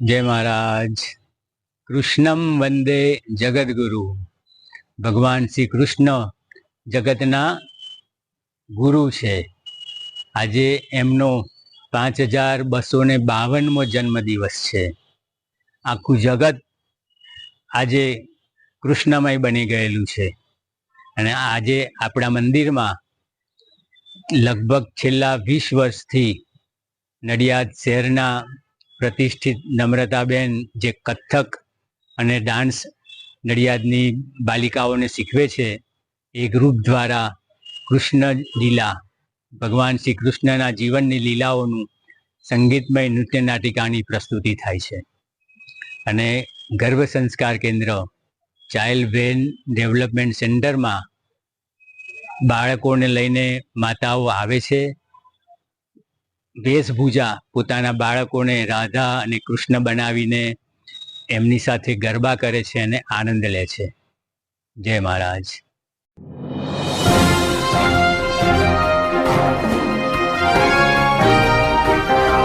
જય મહારાજ. કૃષ્ણમ વંદે જગદગુરુ. ભગવાન શ્રી કૃષ્ણ જગતના ગુરુ છે. આજે એમનો પાંચ હજાર બસો ને બાવનમો જન્મદિવસ છે. આખું જગત આજે કૃષ્ણમય બની ગયેલું છે. અને આજે આપણા મંદિરમાં લગભગ છેલ્લા વીસ વર્ષથી નડિયાદ શહેરના પ્રતિષ્ઠિત નમ્રતાબેન જે કથક અને ડાન્સ નડિયાદની બાલિકાઓને શીખવે છે, એ ગ્રુપ દ્વારા કૃષ્ણ લીલા ભગવાન શ્રી કૃષ્ણના જીવનની લીલાઓનું સંગીતમય નૃત્ય નાટિકાની પ્રસ્તુતિ થાય છે. અને ગર્ભ સંસ્કાર કેન્દ્ર ચાઇલ્ડ બ્રેન ડેવલપમેન્ટ સેન્ટરમાં બાળકોને લઈને માતાઓ આવે છે વેશભૂજા પોતાના બાળકોને રાધા અને કૃષ્ણ બનાવીને એમની સાથે ગરબા કરે છે અને આનંદ લે છે. જય મહારાજ.